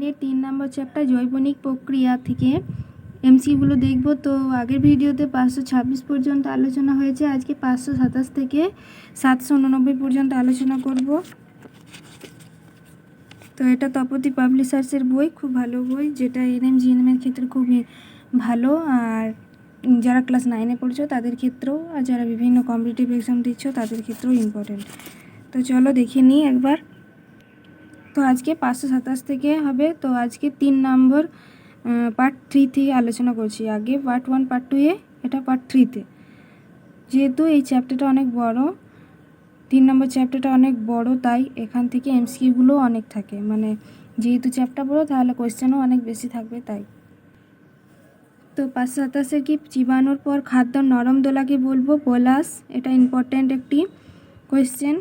নাইনের তিন নম্বর চ্যাপ্টার জৈবনিক প্রক্রিয়া থেকে এমসিগুলো দেখব। তো আগের ভিডিওতে পাঁচশো ছাব্বিশ পর্যন্ত আলোচনা হয়েছে। আজকে পাঁচশো সাতাশ থেকে সাতশো উননব্বই পর্যন্ত আলোচনা করব। তো এটা তপতি পাবলিশার্সের বই, খুব ভালো বই, যেটা এনএম জিএনএমের ক্ষেত্রে খুবই ভালো। আর যারা ক্লাস নাইনে পড়ছো, তাদের ক্ষেত্রেও, আর যারা বিভিন্ন কম্পিটিটিভ এক্সাম দিচ্ছ, তাদের ক্ষেত্রেও ইম্পর্টেন্ট তো চলো দেখে নিই একবার। তো আজকে পাঁচশো সাতাশ থেকে হবে। তো আজকে তিন নম্বর পার্ট থ্রি থেকে আলোচনা করছি। আগে পার্ট ওয়ান পার্ট টুয়ে এটা পার্ট থ্রিতে যেহেতু এই চ্যাপ্টারটা অনেক বড়, তিন নম্বর চ্যাপ্টারটা অনেক বড়, তাই এখান থেকে এমসিকিউগুলো অনেক থাকে। মানে যেহেতু চ্যাপ্টার বড়ো, তাহলে কোয়েশ্চেনও অনেক বেশি থাকবে তাই। তো পাঁচশো সাতাশের কি চিবানোর পর খাদ্য নরম দোলাকে বলব? পলাশ এটা ইম্পর্ট্যান্ট একটি কোয়েশ্চেন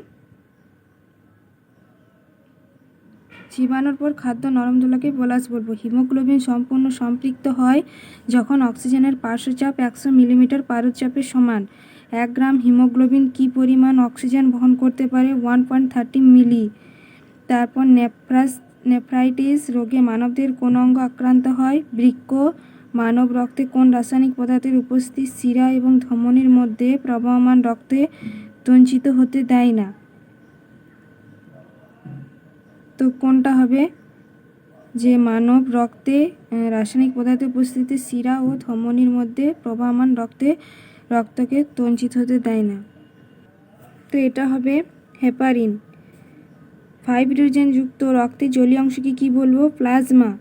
চিবানোর পর খাদ্য নরম দোলাকে পলাশ বলব। হিমোগ্লোবিন সম্পূর্ণ সম্পৃক্ত হয় যখন অক্সিজেনের পার্শ্বচাপ একশো মিলিমিটার পারদচাপের সমান। এক গ্রাম হিমোগ্লোবিন কি পরিমাণ অক্সিজেন বহন করতে পারে? ওয়ান পয়েন্ট থার্টি মিলি তারপর নেফ্রাস নেফ্রাইটিস রোগে মানবদের কোন অঙ্গ আক্রান্ত হয়? বৃক্ক, মানব রক্তে কোন রাসায়নিক পদার্থের উপস্থিত শিরা এবং ধমনির মধ্যে প্রবাহমান রক্তে তঞ্চিত হতে দেয় না? তো কোনটা হবে? যে মানব রক্তে রাসায়নিক পদার্থের উপস্থিতিতে শিরা ও ধমনির মধ্যে প্রবাহমান রক্তে, রক্তকে তঞ্চিত হতে দেয় না। তো এটা হবে হেপারিন। ফাইভ যুক্ত রক্তের জলীয় অংশকে কী বলব? প্লাজমা।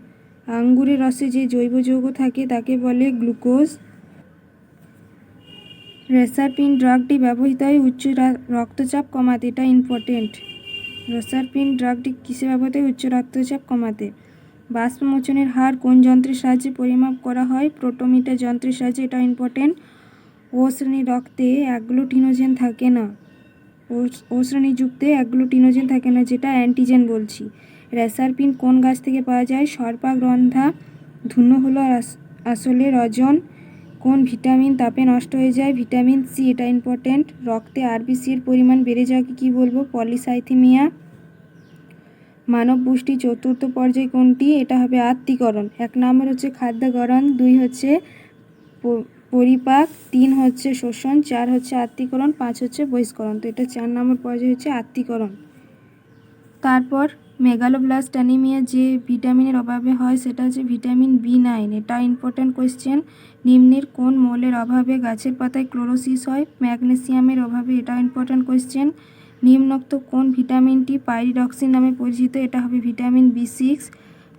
আঙ্গুরের রসে যে জৈব যৌগ থাকে, তাকে বলে গ্লুকোজ। রেসারপিন ড্রাগটি ব্যবহৃত হয় উচ্চ রক্তচাপ কমাতে। এটা ইম্পর্টেন্ট। রেসারপিন ড্রাগটি কিসে ব্যবহৃত হয়? উচ্চ রক্তচাপ কমাতে। বাষ্পমোচনের হার কোন যন্ত্রের সাহায্যে পরিমাপ করা হয়? প্রোটোমিটার যন্ত্রের সাহায্যে এটা ইম্পর্টেন্ট ও শ্রেণির রক্তে অ্যাগ্লুটিনোজেন থাকে না। ও- শ্রেণীযুক্তে অ্যাগ্লুটিনোজেন থাকে না, যেটা অ্যান্টিজেন বলছি। রেসারপিন কোন গাছ থেকে পাওয়া যায়? সর্পাগ্রন্থা ধুনো হলো আস- আসলে রজন। কোন ভিটামিন তাপে নষ্ট হয়ে যায়? ভিটামিন সি, এটা ইম্পর্টেন্ট রক্তে আরবিসি এর পরিমাণ বেড়ে যাওয়াকে কী বলব? পলিসাইথেমিয়া। মানব পুষ্টি চতুর্থ পর্যায় কোনটি? এটা হবে আত্মীকরণ এক নম্বর হচ্ছে খাদ্যকরণ দুই হচ্ছে পরিপাক, তিন হচ্ছে শোষণ, চার হচ্ছে আত্মীকরণ পাঁচ হচ্ছে বহিষ্করণ। তো এটা চার নম্বর পর্যায়ে হচ্ছে আত্মীকরণ তারপর মেগালোব্লাস্ট অ্যানিমিয়া যে ভিটামিনের অভাবে হয়, সেটা হচ্ছে ভিটামিন বি নাইন। এটা ইম্পর্ট্যান্ট কোয়েশ্চেন নিম্নের কোন মৌলের অভাবে গাছের পাতায় ক্লোরোসিস হয়? ম্যাগনেসিয়ামের অভাবে এটা ইম্পর্ট্যান্ট কোয়েশ্চেন নিম্নোক্ত কোন ভিটামিনটি পাইরিডক্সিন নামে পরিচিত? এটা হবে ভিটামিন বি সিক্স।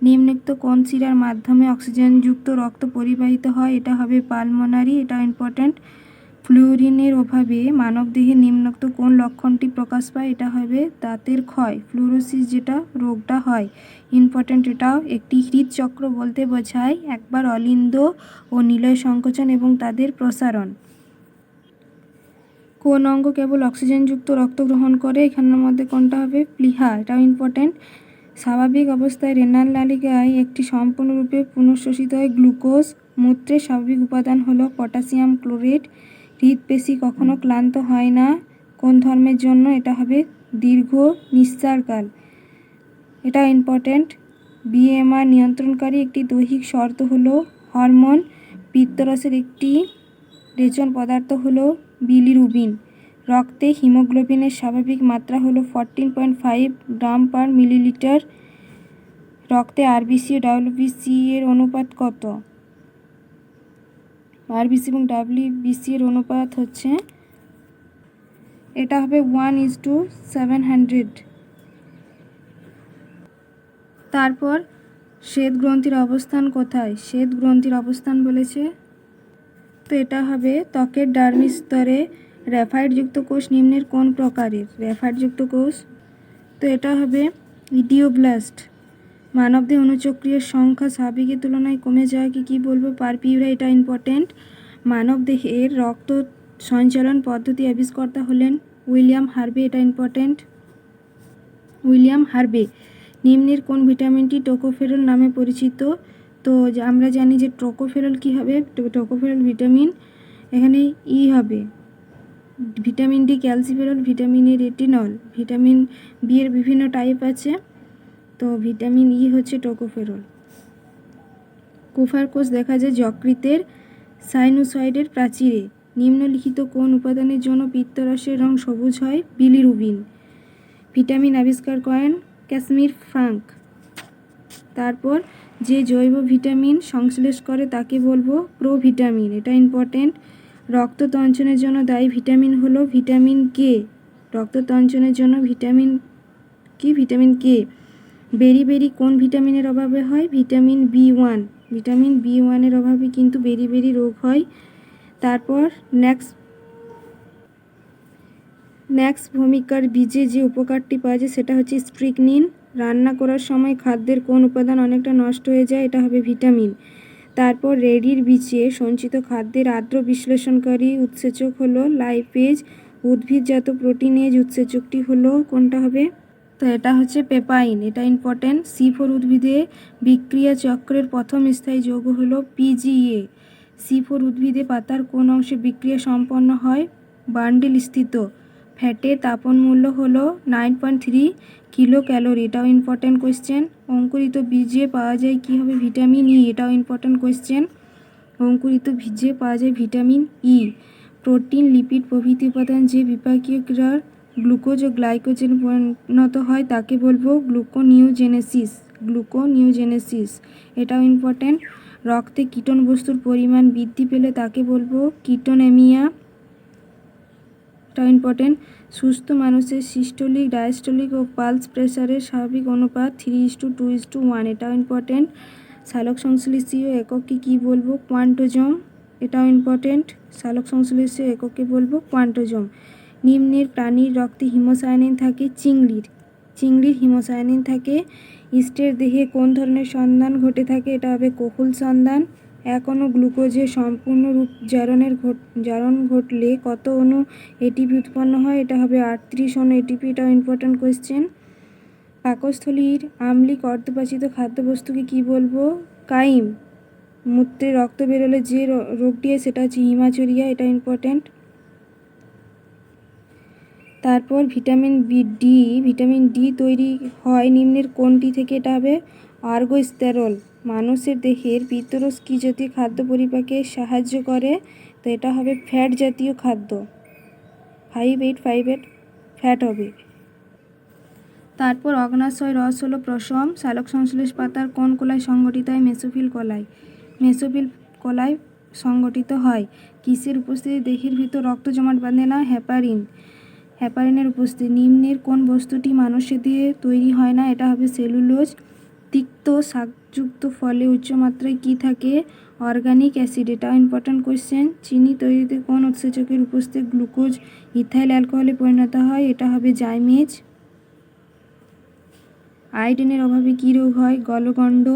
নিম্নোক্ত কোন শিরার মাধ্যমে অক্সিজেনযুক্ত রক্ত পরিবাহিত হয়? এটা হবে পালমোনারি। এটা ইম্পর্ট্যান্ট ফ্লুরিনের অভাবে মানবদেহে নিম্নোক্ত কোন লক্ষণটি প্রকাশ পায়? এটা হবে দাঁতের ক্ষয়, ফ্লুরোসিস যেটা রোগটা হয়। ইম্পর্ট্যান্ট এটাও একটি হৃদচক্র বলতে বোঝায় একবার অলিন্দ ও নিলয় সংকোচন এবং তাদের প্রসারণ। কোন অঙ্গ কেবল অক্সিজেনযুক্ত রক্ত গ্রহণ করে? এখানের মধ্যে কোনটা হবে? প্লিহা। এটাও ইম্পর্ট্যান্ট স্বাভাবিক অবস্থায় রেনাল নালিকায় একটি সম্পূর্ণরূপে পুনঃশোষিত হয় গ্লুকোজ। মূত্রের স্বাভাবিক উপাদান হলো পটাশিয়াম ক্লোরেট হৃদপেশি কখনো ক্লান্ত হয় না। কোন ধর্মের জন্য? এটা হবে দীর্ঘ নিঃসারকাল এটা ইম্পর্ট্যান্ট বিএমআর নিয়ন্ত্রণকারী একটি দৈহিক শর্ত হলো হরমোন। পিত্তরসের একটি রেচন পদার্থ হলো বিলিরুবিন। রক্তে হিমোগ্লোবিনের স্বাভাবিক মাত্রা হলো fourteen point five gram per millilitre. রক্তে আরবিসি ও ডাব্লিউবিসি এর অনুপাত কত? আরবিসি এবং ডাব্লিউবিসি এর অনুপাত হচ্ছে, এটা হবে one is to seven hundred. তারপর শ্বেত গ্রন্থির অবস্থান কোথায়? শ্বেত গ্রন্থির অবস্থান বলেছে তো এটা হবে ত্বকের ডার্মিস স্তরে র্যাফাইডযুক্ত কোষ নিম্নের কোন প্রকারের? র্যাফাইডযুক্ত কোষ, তো এটা হবে ইডিওব্লাস্ট। মানবদেহ অনুচক্রিয়ার সংখ্যা স্বাভাবিকের তুলনায় কমে যাওয়াকে কী বলব? পারপিউরা, এটা ইম্পর্ট্যান্ট মানবদেহের রক্ত সঞ্চালন পদ্ধতি আবিষ্কর্তা হলেন উইলিয়াম হার্ভে, এটা ইম্পর্ট্যান্ট উইলিয়াম হার্ভে, নিম্নের কোন ভিটামিনটি টোকোফেরল নামে পরিচিত? তো আমরা জানি যে টোকোফেরল কী হবে? টো- টোকোফেরল ভিটামিন এখানে ই হবে। Vitamin D, calciferol, vitamin A, retinol. Vitamin B এর বিভিন্ন টাইপ আছে। তো ভিটামিন ই হচ্ছে টোকোফেরল কোফার কোষ দেখা যায় যকৃতের সাইনোসয়েডের প্রাচীরে। নিম্নলিখিত কোন উপাদানের জন্য পিত্তরসের রং সবুজ হয়? বিলিরুবিন। ভিটামিন আবিষ্কার করেন ক্যাসমির ফ্রাঙ্ক। তারপর যে জৈব ভিটামিন সংশ্লেষ করে তাকে বলব প্রোভিটামিন। এটা ইম্পর্টেন্ট রক্ত তঞ্চনের জন্য দায়ী ভিটামিন হলো ভিটামিন কে রক্ত তঞ্চনের জন্য ভিটামিন কি? ভিটামিন কে বেরি বেরি কোন ভিটামিনের অভাবে হয়? Vitamin B one vitamin B ওয়ানের অভাবে কিন্তু বেরি বেরি রোগ হয়। তারপর নেক্সট ন্যাক্স ভূমিকার বীজে যে উপকারটি পাওয়া যায় সেটা হচ্ছে স্ট্রিকনিন রান্না করার সময় খাদ্যের কোন উপাদান অনেকটা নষ্ট হয়ে যায়, এটা হবে ভিটামিন। তারপর রেডির বীজে সঞ্চিত খাদ্যের আর্দ্র বিশ্লেষণকারী উৎসেচক হলো লাইপেজ। উদ্ভিদজাত প্রোটিনেজ উৎসেচকটি হলো কোনটা হবে? তো এটা হচ্ছে পেপাইন, এটা ইম্পর্টেন্ট সি ফোর উদ্ভিদে বিক্রিয়া চক্রের প্রথম স্থায়ী যৌগ হলো পিজিএ সি ফোর উদ্ভিদে পাতার কোন অংশে বিক্রিয়া সম্পন্ন হয়? বান্ডিল স্থিত। ফ্যাটের তাপন মূল্য হলো nine point three kilocalorie এটাও ইম্পর্টেন্ট কোয়েশ্চেন অঙ্কুরিত বীজে পাওয়া যায় কী হবে ভিটামিন ই এটাও ইম্পর্টেন্ট কোয়েশ্চেন অঙ্কুরিত বীজে পাওয়া যায় ভিটামিন ই প্রোটিন, লিপিড প্রভৃতি উপাদান যে বিপাকীয় ক্রিয়ার গ্লুকোজ ও গ্লাইকোজেন পরিণত হয়, তাকে বলব গ্লুকোনিওজেনেসিস। গ্লুকোনিওজেনেসিস। এটাও ইম্পর্টেন্ট রক্তে কীটন বস্তুর পরিমাণ বৃদ্ধি পেলে তাকে বলব কিটোনেমিয়া। এটাও ইম্পর্টেন্ট সুস্থ মানুষের সিস্টোলিক ডায়াস্টোলিক ও পালস প্রেসারের স্বাভাবিক অনুপাত three is to two is to one এটাও ইম্পর্টেন্ট শালক সংশ্লেষীয় একককে কী বলব? কোয়ান্টোজম এটাও ইম্পর্টেন্ট শালক সংশ্লেষীয় এককে বলব কোয়ান্টোজম নিম্নের প্রাণীর রক্তে হিমোসায়ানিন থাকে চিংড়ির। চিংড়ির হিমোসায়ানিন থাকে। ইস্টের দেহে কোন ধরনের সন্ধান ঘটে থাকে? এটা হবে কোকুল সন্ধান। এক অণু গ্লুকোজের সম্পূর্ণ রূপ জারণের ঘট জারণ ঘটলে কত অণু এটিপি উৎপন্ন হয়? এটা হবে আটত্রিশ অণু এটিপি এটাও ইম্পর্ট্যান্ট কোয়েশ্চেন পাকস্থলীর আম্লিক অর্ধপাচিত খাদ্যবস্তুকে কি বলব? কাইম। মূত্রে রক্ত বেরোলে যে রোগটি হয় সেটা হচ্ছে হিমাচুরিয়া, এটা ইম্পর্ট্যান্ট তারপর vitamin B, D. Vitamin D তৈরি হয় নিম্নের কোনটি থেকে? এটা হবে আর্গোস্টেরল। মানুষের দেহের পিত্তরস কি জাতীয় খাদ্য পরিপাকে সাহায্য করে, তো এটা হবে ফ্যাট জাতীয় খাদ্য। Five eight five eight fat হবে। তারপর অগ্নাশয় রস হলো প্রসম। শালক সংশ্লেষ পাতার কোন কলায় সংগঠিত হয়? মেসোফিল কলায় মেসোফিল কলায় সংগঠিত হয়। কিসের উপস্থিতি? দেহের ভিতর রক্ত জমাট বাঁধে না? হ্যাপারিন হ্যাপারিনের উপস্থিতি। নিম্নের কোন বস্তুটি মানুষের দিয়ে তৈরি হয় না? এটা হবে সেলুলোজ। তিক্ত শাকযুক্ত ফলে উচ্চমাত্রায় কি থাকে? অর্গানিক অ্যাসিড এটাও ইম্পর্ট্যান্ট কোয়েশ্চেন চিনি তৈরিতে কোন উৎসেচকের উপস্থিতি গ্লুকোজ ইথাইল অ্যালকোহলে পরিণত হয়? এটা হবে জাইমেজ। আয়োডিনের অভাবে কী রোগ হয়? গলগণ্ড।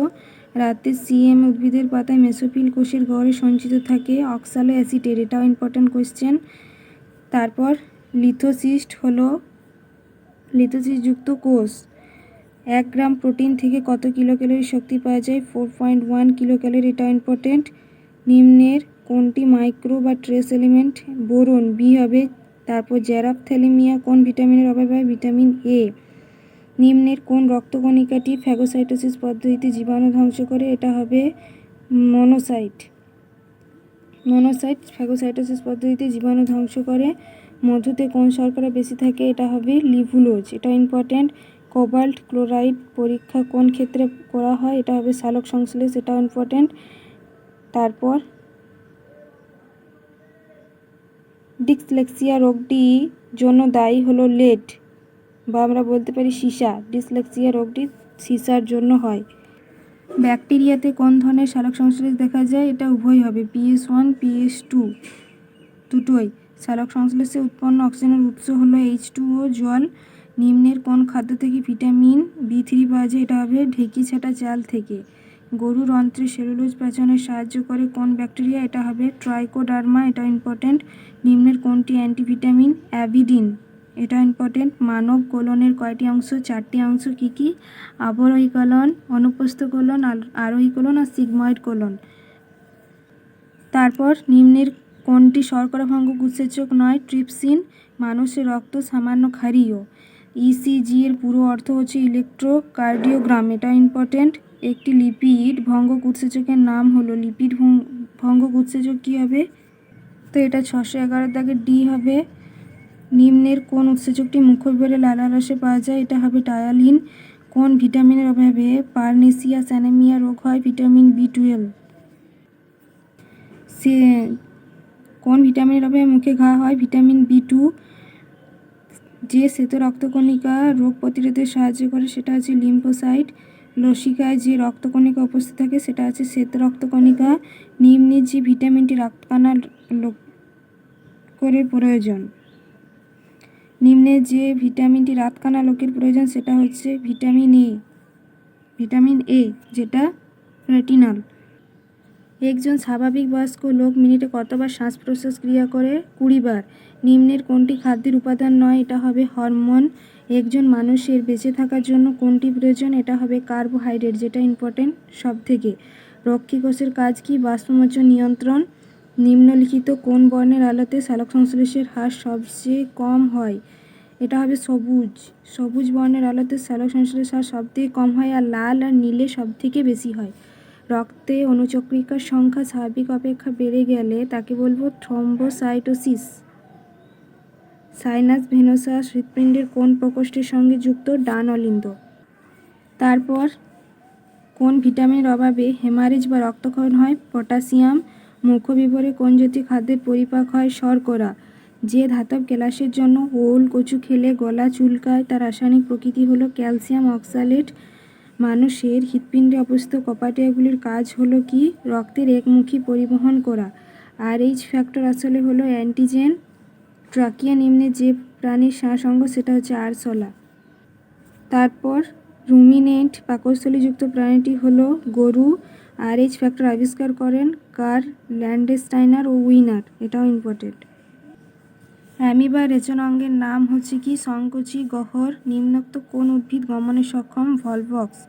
রাতে সিএম উদ্ভিদের পাতায় মেসোফিল কোষের গড়ে সঞ্চিত থাকে। অক্সালো অ্যাসিটের এটাও ইম্পর্ট্যান্ট কোয়েশ্চেন তারপর লিথোসিস্ট হলো লিথোসিসযুক্ত কোষ। এক গ্রাম প্রোটিন থেকে কত কিলো ক্যালোরি শক্তি পাওয়া যায়? Four point one kilocalorie এটাও ইম্পর্টেন্ট। নিম্নের কোনটি মাইক্রো বা ট্রেস এলিমেন্ট? বোরন বি হবে। তারপর জ্যারাপথ্যালেমিয়া, কোন ভিটামিনের অভাবে হয়? ভিটামিন এ নিম্নের কোন রক্তকণিকাটি ফ্যাগোসাইটোসিস পদ্ধতিতে জীবাণু ধ্বংস করে? এটা হবে মনোসাইট। মনোসাইট ফ্যাগোসাইটোসিস পদ্ধতিতে জীবাণু ধ্বংস করে। মধুতে কোন শর্করা বেশি থাকে? এটা হবে লিভুলোজ। এটা ইম্পর্ট্যান্ট কোবাল্ট ক্লোরাইড পরীক্ষা কোন ক্ষেত্রে করা হয়? এটা হবে সালোক সংশ্লেষ এটাও ইম্পর্ট্যান্ট তারপর ডিসলেক্সিয়া রোগটি জন্য দায়ী হলো লেট বা আমরা বলতে পারি সীসা, ডিসলেক্সিয়া রোগটি সীসার জন্য হয়। ব্যাকটেরিয়াতে কোন ধরনের সালোক সংশ্লেষ দেখা যায়? এটা উভয় হবে পিএস ওয়ান পিএস টু, দুটোই। সালোক সংশ্লেষে উৎপন্ন অক্সিজেনের উৎস হলো এইচ টু ও জল। নিম্নের কোন খাদ্য থেকে ভিটামিন বি থ্রি পাওয়া যায়? এটা হবে ঢেকি ছাটা চাল থেকে। গরুর অন্ত্রে সেলুলোজ পাচনে সাহায্য করে কোন ব্যাকটেরিয়া? এটা হবে ট্রাইকোডার্মা। এটা ইম্পর্টেন্ট নিম্নের কোনটি? অ্যান্টিভিটামিন অ্যাবিডিন এটা ইম্পর্টেন্ট মানব কোলনের কয়টি অংশ? চারটি অংশ কী কী? আবরোহী কোলন, অনুপস্থ কোলন আরোহী কোলন আর সিগময়েড কোলন। তারপর নিম্নের কোনটি? শর্করা ভঙ্গ উৎসেচক নয়, ট্রিপসিন। মানুষের রক্ত সামান্য ক্ষারীয়। ইসিজি এর পুরো অর্থ হচ্ছে ইলেকট্রোকার্ডিওগ্রাম এটা ইম্পর্টেন্ট একটি লিপিড ভঙ্গক উৎসেচকের নাম হলো লিপিড ভং- ভঙ্গক উৎসেচক কী হবে? তো এটা ছশো এগারো দাগে ডি হবে। নিম্নের কোন উৎসেচকটি মুখবিবরে লালা রসে পাওয়া যায়? এটা হবে ডায়ালিন কোন ভিটামিনের অভাবে পারনেসিয়া, স্যানেমিয়া রোগ হয়? Vitamin B twelve. সে, কোন ভিটামিনের অভাবে মুখে ঘা হয়? Vitamin B two. যে শ্বেত রক্তকণিকা রোগ প্রতিরোধে সাহায্য করে, সেটা হচ্ছে লিম্ফোসাইট লসিকায় যে রক্তকণিকা উপস্থিত থাকে, সেটা হচ্ছে শ্বেত রক্তকণিকা, নিম্নে যে ভিটামিনটি রক্তকানা করে প্রয়োজন। নিম্নে যে ভিটামিনটি রাতকানা লোকের প্রয়োজন, সেটা হচ্ছে ভিটামিন এ ভিটামিন এ, যেটা রেটিনাল। একজন স্বাভাবিক বয়স্ক লোক মিনিটে কতবার শ্বাস প্রশ্বাস ক্রিয়া করে? কুড়ি বার নিম্নের কোনটি খাদ্যের উপাদান নয়, এটা হবে হরমোন। একজন মানুষের বেঁচে থাকার জন্য কোনটি প্রয়োজন, এটা হবে কার্বোহাইড্রেট, যেটা ইম্পর্টেন্ট সব থেকে রক্ষী কোষের কাজ কি? বাষ্পমোচন নিয়ন্ত্রণ। নিম্নলিখিত কোন বর্ণের আলোতে সালোক সংশ্লেষের হার সবচেয়ে কম হয়? এটা হবে সবুজ। সবুজ বর্ণের আলোতে সালোক সংশ্লেষের হার সবথেকে কম হয় আর লাল আর নীলে সবথেকে বেশি হয়। রক্তে অনুচক্রিকার সংখ্যা স্বাভাবিক অপেক্ষা বেড়ে গেলে তাকে বলব থ্রম্বোসাইটোসিস। সাইনাস ভেনোসাস হৃৎপিণ্ডের কোন প্রকোষ্ঠের সঙ্গে যুক্ত? ডান অলিন্দ। তারপর, কোন ভিটামিনের অভাবে হেমারেজ বা রক্তক্ষরণ হয়? পটাশিয়াম। মুখবিবরে কোন জাতীয় খাদ্যের পরিপাক হয়? শর্করা। যে ধাতব গ্যালাসের জন্য ওল, কচু খেলে গলা চুলকায়, তার রাসায়নিক প্রকৃতি হলো ক্যালসিয়াম অক্সালেট মানুষের হৃৎপিণ্ডে অবস্থিত কপাটিয়াগুলির কাজ হলো কি? রক্তের একমুখী পরিবহন করা। আর এইচ ফ্যাক্টর আসলে হলো অ্যান্টিজেন ট্রাকিয়া নিম্নে যে প্রাণীর শ্বাস অঙ্গ সেটা হচ্ছে আরশোলা তারপর রুমিনেন্ট পাকস্থলীযুক্ত প্রাণীটি হলো গরু। আর এইচ ফ্যাক্টর আবিষ্কার করেন কার ল্যান্ডেস্টাইনার ও উইনার। এটাও ইম্পর্টেন্ট অ্যামিবা রেচন অঙ্গের নাম হচ্ছে কি? সংকোচী, গহ্বর, নিম্নোক্ত কোন উদ্ভিদ গমনে সক্ষম ভলভক্স।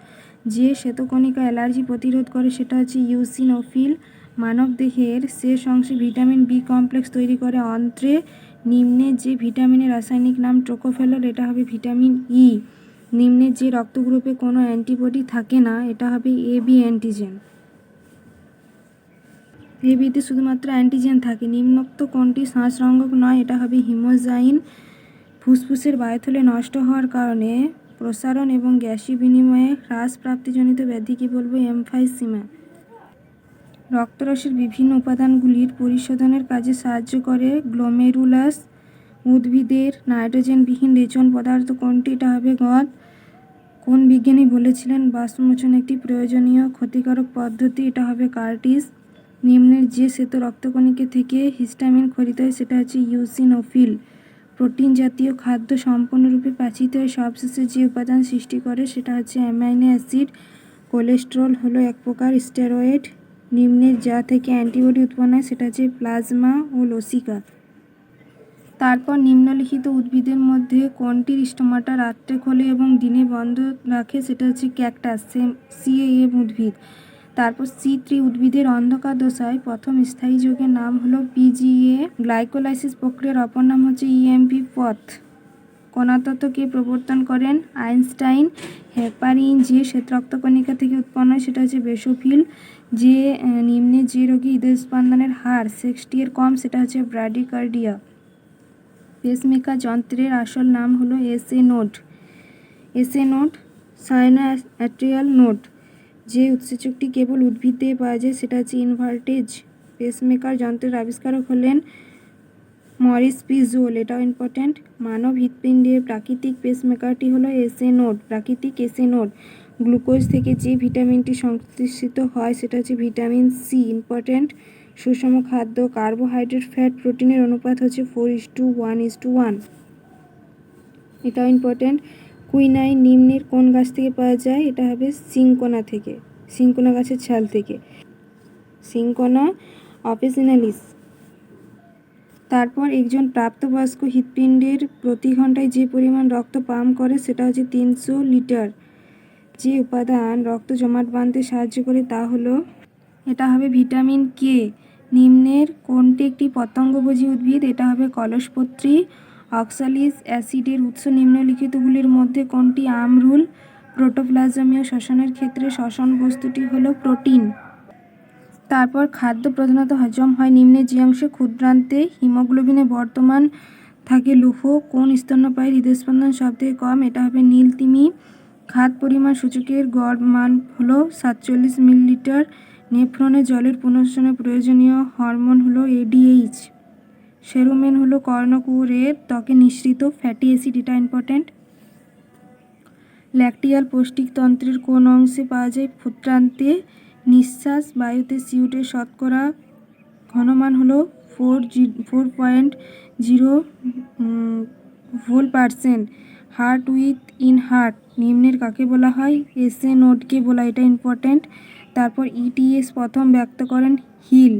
যে শ্বেতকণিকা অ্যালার্জি প্রতিরোধ করে, সেটা হচ্ছে ইউসিনোফিল। মানব দেহের শেষ অংশে ভিটামিন বি কমপ্লেক্স তৈরি করে। অন্ত্রে নিম্নে যে ভিটামিনের রাসায়নিক নাম ট্রোকোফেলল এটা হবে ভিটামিন ই। নিম্নে যে রক্তগ্রুপে কোনো অ্যান্টিবডি থাকে না, এটা হবে এবি অ্যান্টিজেন। এবিতে শুধুমাত্র অ্যান্টিজেন থাকে। নিম্নোক্ত কোনটি শ্বাসরঙ্গক নয়, এটা হবে হিমোজাইন। ফুসফুসের বায়ুথলে নষ্ট হওয়ার কারণে প্রসারণ এবং গ্যাসি বিনিময়ে হ্রাস প্রাপ্তিজনিত ব্যাধিকে বলব? এমফাইসিমা। রক্তরসের বিভিন্ন উপাদানগুলির পরিশোধনের কাজে সাহায্য করে গ্লোমেরুলাস উদ্ভিদের নাইট্রোজেনবিহীন রেচন পদার্থ কোনটি? এটা হবে গদ। কোন বিজ্ঞানী বলেছিলেন, বাষ্পমোচন একটি প্রয়োজনীয় ক্ষতিকারক পদ্ধতি? এটা হবে কার্টিস। নিম্নের যে শ্বেত রক্তকণিকা থেকে হিস্টামিন খরিত হয়, সেটা হচ্ছে ইউসিনোফিল। প্রোটিন জাতীয় খাদ্য সম্পূর্ণরূপে পাচিত হয়ে সবশেষে যে উপাদান সৃষ্টি করে, সেটা হচ্ছে অ্যামাইনো অ্যাসিড। কোলেস্টেরল হলো এক প্রকার স্টেরয়েড। নিম্নের যা থেকে অ্যান্টিবডি উৎপন্ন হয়, সেটা হচ্ছে প্লাজমা ও লসিকা। তারপর নিম্নলিখিত উদ্ভিদের মধ্যে কোনটির স্টোমাটা রাত্রে খোলে এবং দিনে বন্ধ রাখে, সেটা হচ্ছে ক্যাকটাস সিএএম উদ্ভিদ। তারপর সি থ্রি উদ্ভিদের অন্ধকার দশায় প্রথম স্থায়ী যৌগের নাম হলো পিজিএ গ্লাইকোলাইসিস প্রক্রিয়ার অপর নাম হচ্ছে ইএমপি পথ। কণাতত্ত্বকে প্রবর্তন করেন আইনস্টাইন। হেপারিন যে শ্বেত রক্তকণিকা থেকে উৎপন্ন হয় সেটা হচ্ছে বেসোফিল। যে নিম্নে যে রোগী হৃদস্পন্দনের হার সিক্সটি এর কম সেটা হচ্ছে ব্র্যাডিকার্ডিয়া পেসমেকার যন্ত্রের আসল নাম হলো SA node. SA node sinoatrial node যে উৎসেচকটি কেবল উদ্ভিদে পাওয়া যায়, সেটা হচ্ছে ইনভার্টেজ পেসমেকার যন্ত্রের আবিষ্কারক হলেন মরিস পিজুল এটাও ইম্পর্ট্যান্ট মানব হৃৎপিণ্ডের প্রাকৃতিক পেসমেকারটি হলো এসএ নোড প্রাকৃতিক এসএ নোড গ্লুকোজ থেকে যে ভিটামিনটি সংশ্লেষিত হয়, সেটা হচ্ছে ভিটামিন সি। ইম্পর্ট্যান্ট সুষম খাদ্য, কার্বোহাইড্রেট, ফ্যাট, প্রোটিনের অনুপাত হচ্ছে four is to one is to one এটাও ইম্পর্ট্যান্ট কুইনাইন নিম্নের কোন গাছ থেকে পাওয়া যায়? এটা হবে সিঙ্কোনা থেকে, সিঙ্কোনা গাছের ছাল থেকে। সিঙ্কোনা অফিসিনালিস তারপর একজন প্রাপ্তবয়স্ক হৃৎপিণ্ডের প্রতি ঘন্টায় যে পরিমাণ রক্ত পাম্প করে, সেটা হচ্ছে তিনশো লিটার। যে উপাদান রক্ত জমাট বাঁধতে সাহায্য করে, তা হলো, এটা হবে ভিটামিন কে। নিম্নের কোনটি একটি পতঙ্গভোজী উদ্ভিদ? এটা হবে কলসপত্রী অক্সালিস অ্যাসিডের উৎস নিম্নলিখিতগুলির মধ্যে কোনটি? আমরুল প্রোটোপ্লাজমীয় শ্বসনের ক্ষেত্রে শ্বসন বস্তুটি হলো প্রোটিন। তারপর খাদ্য প্রধানত হজম হয় নিম্নের যে অংশে ক্ষুদ্রান্তে হিমোগ্লোবিনে বর্তমান থাকে লৌহ, কোন স্তন্যপায়ীর হৃদস্পন্দন সবথেকে কম? এটা হবে নীল তিমি। খাদ পরিমাণ সূচকের গড় মান হলো সাতচল্লিশ মিলিলিটার। নেফ্রনে জলের পুনঃশনে প্রয়োজনীয় হরমোন হলো এডিএইচ। সেরোমেন হলো কর্ণকুহরের, ত্বকে নিঃসৃত ফ্যাটি অ্যাসিড এটা ইম্পর্ট্যান্ট ল্যাকটিয়াল পৌষ্টিকতন্ত্রের কোন অংশে পাওয়া যায় ক্ষুদ্রান্তে, নিঃশ্বাস বায়ুতে সিউটের শতকরা ঘনমান হলো four G four point zero vol percent heart within heart নিম্নের কাকে বলা হয়? এসএ নোটকে বলা এটা ইম্পর্ট্যান্ট তারপর ইটিএস প্রথম ব্যক্ত করেন হিল।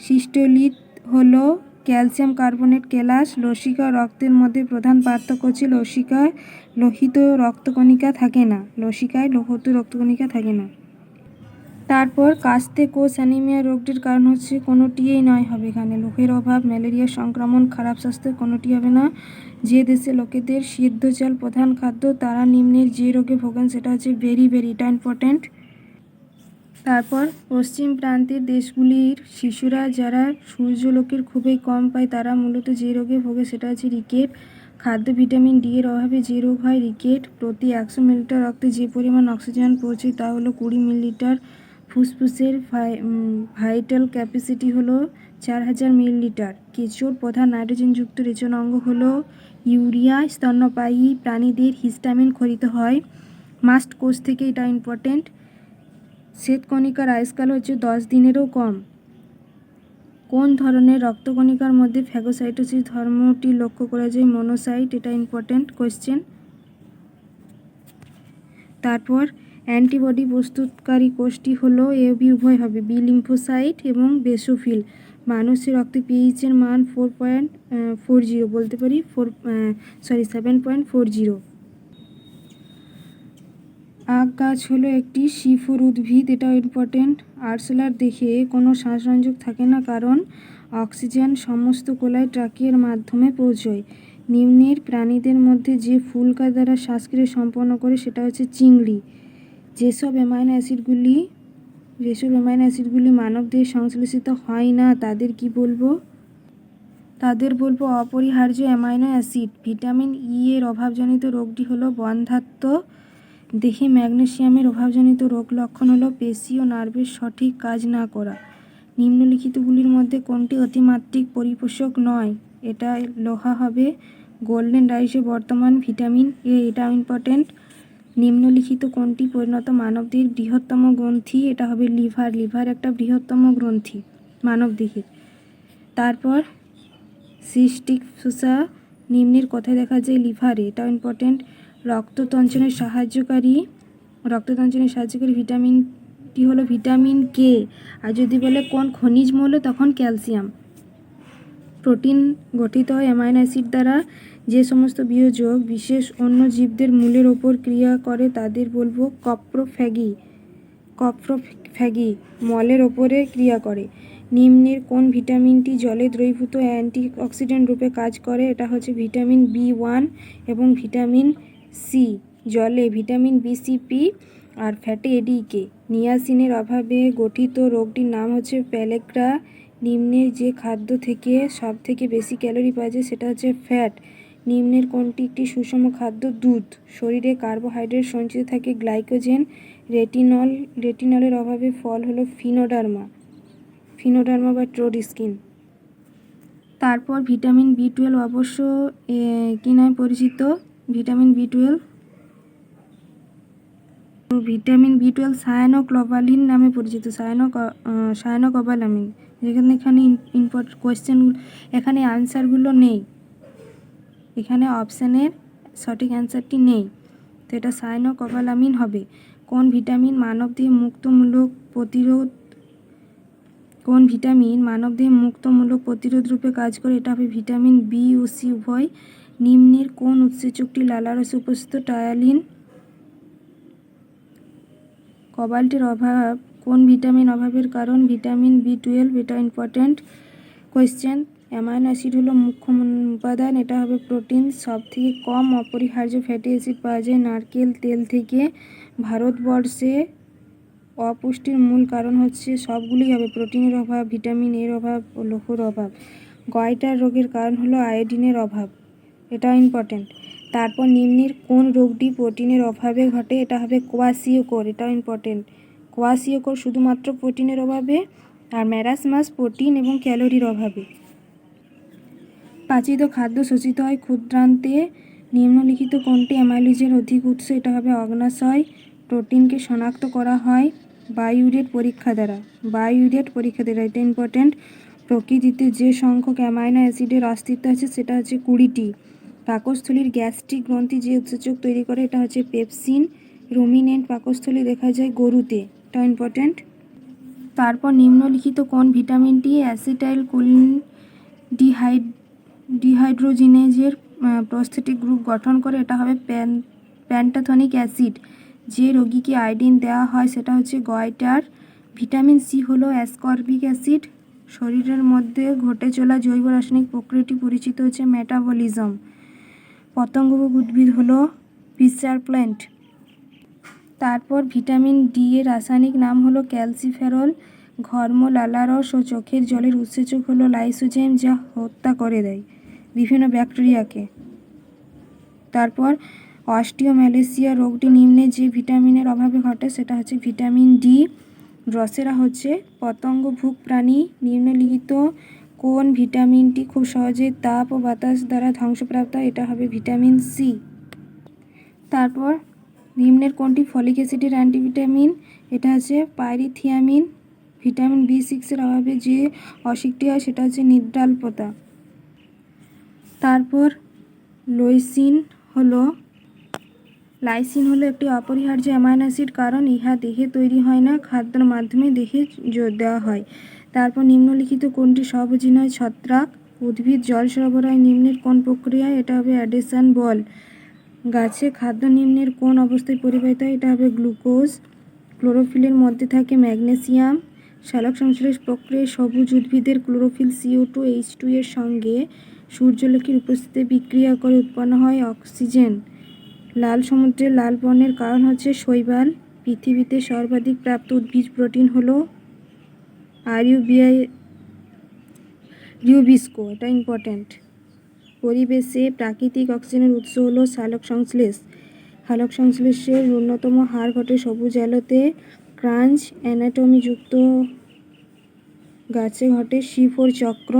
সিস্টোলিথ হলো ক্যালসিয়াম কার্বনেট কেলাস, লসিকা রক্তের মধ্যে প্রধান পার্থক্য হচ্ছে লসিকায় লোহিত রক্তকণিকা থাকে না, লসিকায় লোহিত রক্তকণিকা থাকে না। তারপর কাস্তে কোষ অ্যানিমিয়া রোগটির কারণ হচ্ছে কোনোটিই নয় হবে এখানে। লোহের অভাব, ম্যালেরিয়া সংক্রমণ, খারাপ স্বাস্থ্য কোনোটি হবে না। যে দেশে লোকেদের সিদ্ধ জল প্রধান খাদ্য, তারা নিম্নের যে রোগে ভোগেন সেটা হচ্ছে ভেরি ভেরি এটা ইম্পর্ট্যান্ট তারপর পশ্চিম প্রান্তের দেশগুলির শিশুরা যারা সূর্যলোকের খুবই কম পায়, তারা মূলত যে রোগে ভোগে সেটা হচ্ছে রিকেট, খাদ্য ভিটামিন ডি এর অভাবে যে রোগ হয় রিকেট, প্রতি একশো মিলিলিটার রক্তে যে পরিমাণ অক্সিজেন পৌঁছে তা হলো কুড়ি মিলিলিটার। ফুসফুসের ভাইটাল ক্যাপাসিটি হলো চার হাজার মিলিলিটার। কেঁচোর প্রধান নাইট্রোজেনযুক্ত রেচন অঙ্গ হলো ইউরিয়া, স্তন্যপায়ী প্রাণীদের হিস্টামিন খরিত হয়। মাস্ট কোষ থেকে এটা ইম্পর্টেন্ট শ্বেতকণিকার আয়ুষ্কাল হচ্ছে দশ দিনেরও কম। কোন ধরনের রক্তকণিকার মধ্যে ফ্যাগোসাইটোসিস ধর্মটি লক্ষ্য করা যায়? মনোসাইট, এটা ইম্পর্টেন্ট কোয়েশ্চেন তারপর, অ্যান্টিবডি প্রস্তুতকারী কোষটি হলো এ বি উভয় হবে, বি লিম্ফোসাইট এবং বেসোফিল। মানুষের রক্তে পিএইচের মান ফোর পয়েন্ট ফোর জিরো বলতে পারি four sorry seven point four zero আখ গাছ হলো একটি শিফর উদ্ভিদ এটাও ইম্পর্টেন্ট আরশোলার দেখে কোনো শ্বাসরঞ্জক থাকে না, কারণ অক্সিজেন সমস্ত কোলায় ট্রাকিয়ের মাধ্যমে পৌঁছয়। নিম্নের প্রাণীদের মধ্যে যে ফুলকা দ্বারা শ্বাসক্রিয়া সম্পন্ন করে, সেটা হচ্ছে চিংড়ি। যেসব অ্যামাইনো অ্যাসিডগুলি যেসব অ্যামাইনো অ্যাসিডগুলি মানবদেহে সংশ্লেষিত হয় না, তাদের কি বলব? তাদের বলব অপরিহার্য অ্যামাইনো অ্যাসিড ভিটামিন ই এর অভাবজনিত রোগটি হলো বন্ধাত্ম দেহে ম্যাগনেসিয়ামের অভাবজনিত রোগ লক্ষণ হলো পেশি ও নার্ভের সঠিক কাজ না করা। নিম্নলিখিতগুলির মধ্যে কোনটি অতিমাত্রিক পরিপোষক নয়? এটা লোহা হবে, গোল্ডেন রাইসে বর্তমান ভিটামিন এ, এটা ইম্পর্টেন্ট। নিম্নলিখিত কোনটি পরিণত মানবদেহের বৃহত্তম গ্রন্থি? এটা হবে লিভার লিভার একটা বৃহত্তম গ্রন্থি মানবদেহের। তারপর, সিস্টিক ফুসা, নিম্নের কথায় দেখা যায় লিভারে এটা ইম্পর্টেন্ট। রক্ততঞ্চনের সাহায্যকারী রক্ততঞ্চনের সাহায্যকারী ভিটামিনটি হলো ভিটামিন কে। আর যদি বলে কোন খনিজ মৌল, তখন ক্যালসিয়াম। প্রোটিন গঠিত হয় অ্যামাইনো অ্যাসিড দ্বারা। যে সমস্ত বিয়োজক, বিশেষ অন্য জীবদের মূলের ওপর ক্রিয়া করে, তাদের বলব কপ্রোফ্যাগি। কপ্রোফ্যাগি মলের ওপরে ক্রিয়া করে। নিম্নের কোন ভিটামিনটি জলে দ্রবীভূত অ্যান্টিঅক্সিডেন্ট রূপে কাজ করে, এটা হচ্ছে ভিটামিন বি ওয়ান এবং ভিটামিন সি, জলে ভিটামিন বিসিপি আর ফ্যাটি এডিকে নিয়াসিনের অভাবে গঠিত রোগটির নাম হচ্ছে প্যালেগ্রা নিম্নের যে খাদ্য থেকে সব থেকে বেশি ক্যালোরি পাওয়া যায় সেটা হচ্ছে ফ্যাট। নিম্নের কোনটি একটি সুষম খাদ্য? দুধ। শরীরে কার্বোহাইড্রেট সঞ্চিত থাকে গ্লাইকোজেন, রেটিনল, রেটিনলের অভাবে ফল হলো ফিনোডার্মা ফিনোডার্মা বা ট্রোড স্কিন তারপর ভিটামিন বি টুয়েলভ অবশ্য কি নামে পরিচিত। Vitamin B twelve, vitamin B twelve cyanocobalamin নামে পরিচিত সায়ানো সায়ানোকবালামিন যেখানে এখানে ইম্পর্ট কোয়েশ্চেন এখানে আনসারগুলো নেই। এখানে অপশানের সঠিক অ্যান্সারটি নেই। তো এটা সায়ানোকবালামিন হবে। কোন ভিটামিন মানবদেহে মুক্তমূলক প্রতিরোধ কোন ভিটামিন মানবদেহে মুক্তমূলক প্রতিরোধ রূপে কাজ করে? এটা হবে ভিটামিন বি ও সি উভয় নিম্নের কোন উৎসেচকটি লালারসে উপস্থিত টায়ালিন? কবাল্টের অভাব। কোন ভিটামিন অভাবের কারণ? ভিটামিন বি টুয়েলভ, এটা ইম্পর্ট্যান্ট কোয়েশ্চেন অ্যামাইনো অ্যাসিড হলো মুখ্য উপাদান, এটা হবে প্রোটিন। সব থেকে কম অপরিহার্য ফ্যাটি অ্যাসিড পাওয়া যায় নারকেল তেল থেকে। ভারতবর্ষে অপুষ্টির মূল কারণ হচ্ছে সবগুলি হবে প্রোটিনের অভাব, ভিটামিন এর অভাব ও লৌহর অভাব। গয়টার রোগের কারণ হলো আয়োডিনের অভাব। এটা ইম্পর্টেন্ট তারপর নিম্নের কোন রোগটি প্রোটিনের অভাবে ঘটে, এটা হবে কোয়াশিওকোর এটাও ইম্পর্টেন্ট কোয়াশিওকোর শুধুমাত্র প্রোটিনের অভাবে আর ম্যারাসমাস প্রোটিন এবং ক্যালোরির অভাবে। পাচিত খাদ্য শোষিত হয় ক্ষুদ্রান্তে। নিম্নলিখিত কোনটি অ্যামাইলিজের অধিক উৎস, এটা হবে অগ্নাশয়। প্রোটিনকে শনাক্ত করা হয় বায়োরেট পরীক্ষা দ্বারা। বায়ুরেট পরীক্ষা দ্বারা, এটা ইম্পর্ট্যান্ট প্রকৃতিতে যে সংখ্যক অ্যামাইনো অ্যাসিডের অস্তিত্ব আছে, সেটা হচ্ছে কুড়িটি। পাকস্থলীর গ্যাস্ট্রিক গ্রন্থি যে উৎসেচক তৈরি করে, এটা হচ্ছে পেপসিন, রুমিনেন্ট পাকস্থলী দেখা যায় গরুতে। এটা ইম্পর্ট্যান্ট তারপর নিম্নলিখিত কোন ভিটামিনটি অ্যাসিটাইল কোলিন ডিহাইড, ডিহাইড্রোজিনেজের প্রস্থেটিক গ্রুপ গঠন করে, এটা হবে প্যান, প্যান্টাথনিক অ্যাসিড। যে রোগীকে আয়োডিন দেওয়া হয়, সেটা হচ্ছে গয়টার। ভিটামিন সি হলো অ্যাসকর্বিক অ্যাসিড। শরীরের মধ্যে ঘটে চলা জৈব রাসায়নিক প্রক্রিয়াটি পরিচিত হচ্ছে মেটাবলিজম পতঙ্গভোগ উদ্ভিদ হলো পিসার প্ল্যান্ট তারপর ভিটামিন ডি এর রাসায়নিক নাম হলো ক্যালসিফেরল, ঘর্ম লালারস ও চোখের জলের উৎসেচক হলো লাইসোজেম যা হত্যা করে দেয় বিভিন্ন ব্যাকটেরিয়াকে। তারপর অস্টিওম্যালেসিয়া রোগটি নিম্নে যে ভিটামিনের অভাবে ঘটে সেটা হচ্ছে ভিটামিন ডি ড্রসেরা হচ্ছে পতঙ্গভুক প্রাণী, নিম্নলিখিত কোন ভিটামিনটি খুব সহজেই তাপ ও বাতাস দ্বারা ধ্বংসপ্রাপ্ত? এটা হবে ভিটামিন সি তারপর নিম্নের কোনটি? ফলিক অ্যাসিডের অ্যান্টিভিটামিন এটা হচ্ছে পাইরিথিয়ামিন, ভিটামিন বি সিক্সের অভাবে যে অসিকটি হয় সেটা হচ্ছে নিদ্রাল্পতা তারপর লইসিন হলো, লাইসিন হলো একটি অপরিহার্য অ্যামাইনো অ্যাসিড, কারণ ইহা দেহে তৈরি হয় না, খাদ্যের মাধ্যমে দেহে জোর দেওয়া হয়। তারপর নিম্নলিখিত কোনটি সহজীন হয় ছত্রাক? উদ্ভিদ, জল সরবরাহ নিম্নের কোন প্রক্রিয়ায়? এটা হবে অ্যাডেশন বল। গাছে খাদ্য নিম্নের কোন অবস্থায় পরিবাহিত হয়? এটা হবে গ্লুকোজ। ক্লোরোফিলের মধ্যে থাকে ম্যাগনেসিয়াম। সালোক সংশ্লেষ প্রক্রিয়ায় সবুজ উদ্ভিদের chlorophyll CO two H two এর সঙ্গে সূর্যালোকের উপস্থিতিতে বিক্রিয়া করে উৎপন্ন হয় অক্সিজেন। লাল সমুদ্রের লাল বর্ণের কারণ হচ্ছে শৈবাল। পৃথিবীতে সর্বাধিক প্রাপ্ত উদ্ভিদ প্রোটিন হলো আরইউবিআই রিউবিস্কো এটা ইম্পর্ট্যান্ট পরিবেশে প্রাকৃতিক অক্সিজেনের উৎস হলো সালোক সংশ্লেষ। সালোক সংশ্লেষের ন্যূনতম হার ঘটে সবুজ আলোতে। ক্রাঞ্চ অ্যানাটমিযুক্ত গাছে ঘটে সি ফোর চক্র।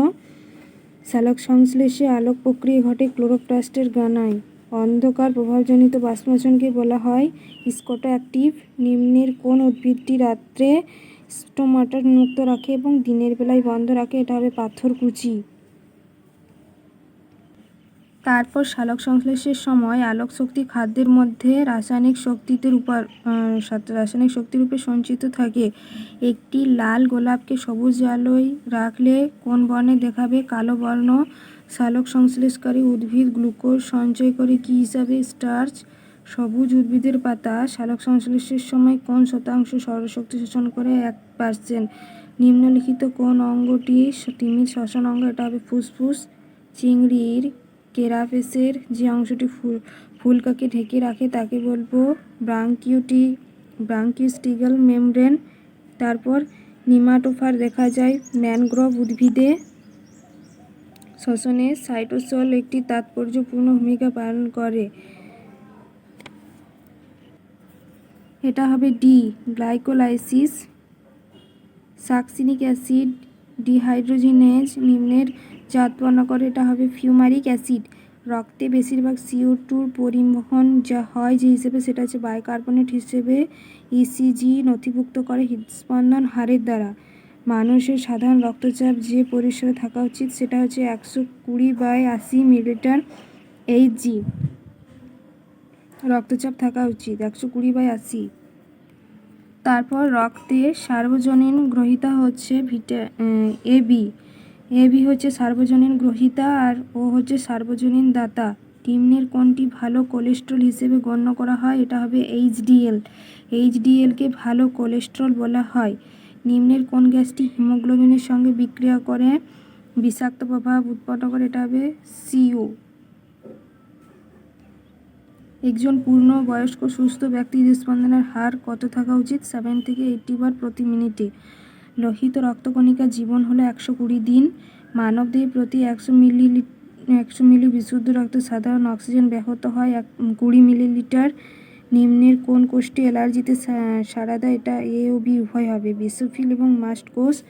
সালোক সংশ্লেষে আলোক প্রক্রিয়া ঘটে ক্লোরোপ্লাস্টের গানায়। অন্ধকার প্রভাবজনিত বাষ্পমোচনকে বলা হয় স্কটো অ্যাক্টিভ নিম্নের কোন উদ্ভিদটি রাত্রে স্টোমাটা মুক্ত রাখে এবং দিনের বেলায় বন্ধ রাখে, এটা হবে পাথরকুচি তারপর সালোক সংশ্লেষের সময় আলোক শক্তি খাদ্যের মধ্যে রাসায়নিক শক্তিতে রূপার রাসায়নিক শক্তিরূপে সঞ্চিত থাকে। একটি লাল গোলাপকে সবুজ আলোয় রাখলে কোন বর্ণে দেখাবে? কালো বর্ণ। সালোক সংশ্লেষকারী উদ্ভিদ গ্লুকোজ সঞ্চয় করে কী হিসাবে? স্টার্চ। সবুজ উদ্ভিদের পাতা সালোক সংশ্লেষের সময় কোন শতাংশ সৌরশক্তি শোষণ করে? এক পার্সেন্ট নিম্নলিখিত কোন অঙ্গটি তিমির শ্বসন অঙ্গ? এটা হবে ফুসফুস, চিংড়ির, কেরাফেসের যে অংশটি ফুল, ফুলকাকে ঢেকে রাখে, তাকে বলব ব্রাঙ্কিউটি, ব্রাঙ্কিউস্টিগাল মেমব্রেন। তারপর নিমাটোফার দেখা যায়, ম্যানগ্রোভ উদ্ভিদে শ্বসনে সাইটোসল একটি তাৎপর্যপূর্ণ ভূমিকা পালন করে। এটা হবে D glycolysis succinic acid dehydrogenase নিম্নের উৎপন্ন করে, এটা হবে ফিউমারিক অ্যাসিড রক্তে বেশিরভাগ সিও টুর পরিবহন যা হয়, যে হিসেবে সেটা হচ্ছে বাইকার্বনেট হিসেবে ইসিজি নথিভুক্ত করে হৃদস্পন্দন হারের দ্বারা। মানুষের সাধারণ রক্তচাপ যে পরিসরে থাকা উচিত, সেটা হচ্ছে একশো কুড়ি বাই আশি মিলিটার এইচজি রক্তচাপ থাকা উচিত, একশো কুড়ি বাই আশি। তারপর রক্তে সার্বজনীন গ্রহিতা হচ্ছে ভিটা এ বি। এ, বি হচ্ছে সার্বজনীন গ্রহিতা আর ও হচ্ছে সার্বজনীন দাতা। নিম্নের কোনটি ভালো কোলেস্ট্রল হিসেবে গণ্য করা হয়? এটা হবে এইচডিএল। এইচডিএলকে ভালো কোলেস্ট্রল বলা হয়। নিম্নের কোন গ্যাসটি হিমোগ্লোবিনের সঙ্গে বিক্রিয়া করে? বিষাক্ত প্রভাব উৎপন্ন করে, এটা হবে সিও একজন পূর্ণ বয়স্ক সুস্থ ব্যক্তি হৃদস্পন্দনের হার কত থাকা উচিত? সেভেন থেকে এইটটি বার প্রতি মিনিটে। লোহিত রক্তকণিকা জীবন হলো একশো কুড়ি দিন। মানবদেহে প্রতি একশো মিলি একশো মিলি বিশুদ্ধ রক্ত, সাধারণ অক্সিজেন ব্যাহত হয় এক কুড়ি মিলিলিটার। নিম্নের কোন কোষটি অ্যালার্জিতে সা- সাড়া দেয়? এটা এ ও বি উভয় হবে। বিশ্বফিল এবং মাস্ট কোষ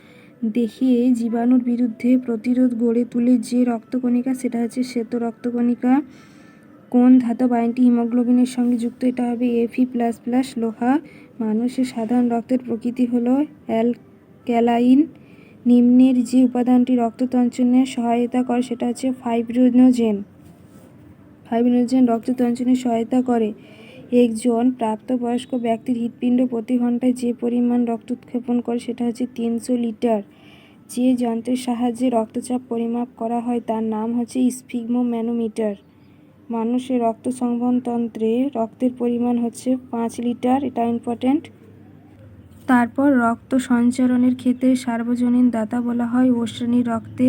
দেখে জীবাণুর বিরুদ্ধে প্রতিরোধ গড়ে তুলে যে রক্তকণিকা, সেটা হচ্ছে শ্বেত রক্তকণিকা। কোন ধাতব আয়নটি হিমোগ্লোবিনের সঙ্গে যুক্ত? এটা হবে এফি প্লাস প্লাস লোহা। মানুষের সাধারণ রক্তের প্রকৃতি হলো অ্যালক্যালাইন নিম্নের যে উপাদানটি রক্ততঞ্চনে সহায়তা করে, সেটা হচ্ছে ফাইব্রিনোজেন ফাইব্রিনোজেন রক্ততঞ্চনে সহায়তা করে। একজন প্রাপ্তবয়স্ক ব্যক্তির হৃৎপিণ্ড প্রতি ঘন্টায় যে পরিমাণ রক্ত উৎক্ষেপণ করে, সেটা হচ্ছে তিনশো লিটার। যে যন্ত্রের সাহায্যে রক্তচাপ পরিমাপ করা হয়, তার নাম হচ্ছে স্পিগমো ম্যানোমিটার মানুষের রক্ত সংবহনতন্ত্রে রক্তের পরিমাণ হচ্ছে পাঁচ লিটার, এটা ইম্পর্ট্যান্ট তারপর রক্ত সঞ্চারণের ক্ষেত্রে সার্বজনীন দাতা বলা হয়, ও শ্রেণির রক্তে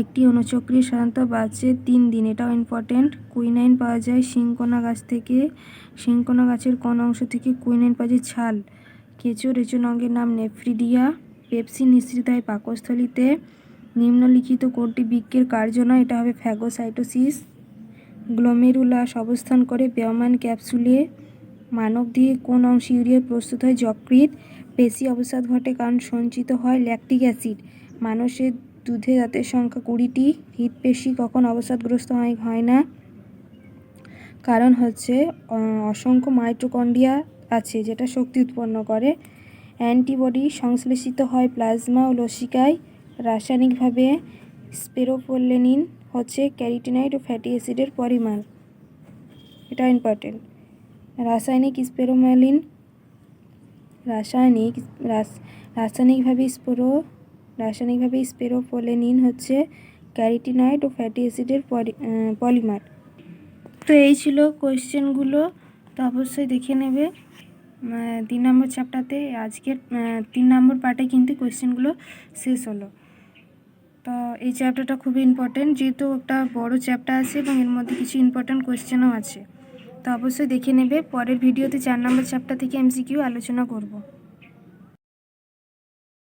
একটি অনুচক্রিয় সাধারণত বাঁচে তিন দিন, এটাও ইম্পর্ট্যান্ট কুইনাইন পাওয়া যায় শিংকোনা গাছ থেকে, শিংকোনা গাছের কোন অংশ থেকে কুইনাইন পাওয়া যায় ছাল। কেঁচো রেচন অঙ্গের নাম নেফ্রিডিয়া পেপসি নিঃসৃত হয় পাকস্থলিতে। নিম্নলিখিত কোনটি বৃক্কের কার্য নয়, এটা হবে ফ্যাগোসাইটোসিস গ্লোমেরুলাস অবস্থান করে ব্যায়মান ক্যাপসুলে মানবদেহে কোন অংশে ইউরিয়া প্রস্তুত হয়? যকৃত পেশি অবসাদ ঘটে কারণ সঞ্চিত হয় ল্যাকটিক অ্যাসিড। মানুষের দুধে দাঁতের সংখ্যা কুড়িটি। হৃৎপেশি কখন অবসাদগ্রস্ত হয়? হয় না। কারণ হচ্ছে অসংখ্য মাইটোকন্ড্রিয়া আছে যেটা শক্তি উৎপন্ন করে। অ্যান্টিবডি সংশ্লেষিত হয় প্লাজমা ও লসিকায়। রাসায়নিকভাবে স্পেরোপোলেনিন হচ্ছে ক্যারিটিনাইড ও ফ্যাটি অ্যাসিডের পরিমাণ। এটা ইম্পর্টেন্ট রাসায়নিক স্পেরোমেলিন রাসায়নিক, রাস- রাসায়নিকভাবে স্পোরো, রাসায়নিকভাবে স্পেরোপোলেনিন হচ্ছে ক্যারিটিনয়েড ও ফ্যাটি অ্যাসিডের পলিমার তো এই ছিল কোয়েশ্চেনগুলো তো অবশ্যই দেখে নেবে। তিন নম্বর চ্যাপ্টারতে আজকের তিন নম্বর পার্টে কিন্তু কোয়েশ্চেনগুলো শেষ হলো। এই চ্যাপ্টারটা খুবই ইম্পর্টেন্ট যেহেতু একটা বড় চ্যাপ্টার আছে এবং এর মধ্যে কিছু ইম্পর্টেন্ট কোয়েশ্চেনও আছে। তো অবশ্যই দেখে নেবে। পরের ভিডিওতে চার নম্বর চ্যাপ্টার থেকে এমসিকিউ আলোচনা করব।